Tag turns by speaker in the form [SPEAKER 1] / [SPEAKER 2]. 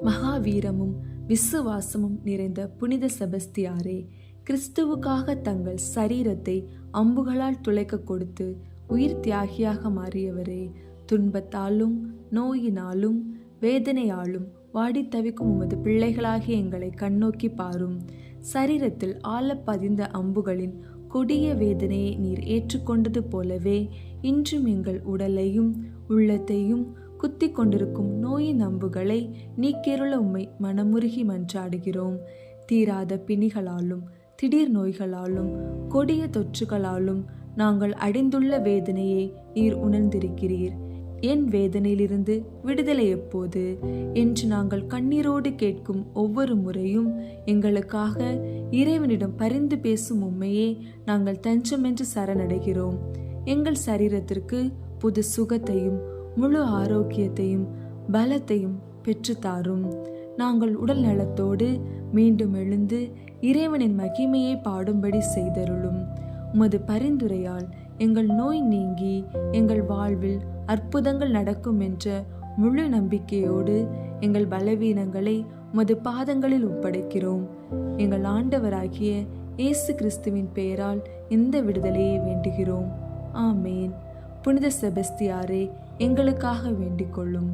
[SPEAKER 1] மகாவீரமும் விசுவாசமும் நிறைந்த புனித செபஸ்தியாரே கிறிஸ்துவுக்காக தங்கள் சரீரத்தை அம்புகளால் துளைக்க கொடுத்து உயிர் தியாகியாக மாறியவரே துன்பத்தாலும் நோயினாலும் வேதனையாலும் வாடி தவிக்கும் உமது பிள்ளைகளாகிய எங்களை கண்ணோக்கி பாரும். சரீரத்தில் ஆழ பதிந்த அம்புகளின் கொடிய வேதனையை நீர் ஏற்றுக்கொண்டது போலவே இன்றும் எங்கள் உடலையும் உள்ளத்தையும் குத்திக் கொண்டிருக்கும் நோயின் அம்புகளை நீக்கேருள உம்மை மனமுருகி மன்றாடுகிறோம். தீராத பிணிகளாலும் திடீர் நோய்களாலும் கொடிய தொற்றுகளாலும் நாங்கள் அடைந்துள்ள வேதனையை நீர் உணர்ந்திருக்கிறீர். என் வேதனையிலிருந்து விடுதலை எப்போது? என்று நாங்கள் கண்ணீரோடு கேட்கும் ஒவ்வொரு முறையும் எங்களுக்காக இறைவனிடம் பரிந்து பேசும் உண்மையே நாங்கள் தஞ்சமென்று சரணடைகிறோம். எங்கள் சரீரத்திற்கு புது சுகத்தையும் முழு ஆரோக்கியத்தையும் பலத்தையும் பெற்றுத்தாரும். நாங்கள் உடல் நலத்தோடு மீண்டும் எழுந்து இறைவனின் மகிமையை பாடும்படி செய்தருளும். உமது பரிந்துரையால் எங்கள் நோய் நீங்கி எங்கள் வாழ்வில் அற்புதங்கள் நடக்கும் என்ற முழு நம்பிக்கையோடு எங்கள் பலவீனங்களை உமது பாதங்களில் ஒப்படைக்கிறோம். எங்கள் ஆண்டவராகிய இயேசு கிறிஸ்துவின் பெயரால் இந்த விடுதலையை வேண்டுகிறோம். ஆமேன். புனித செபஸ்தியாரே எங்களுக்காக வேண்டிக் கொள்ளும்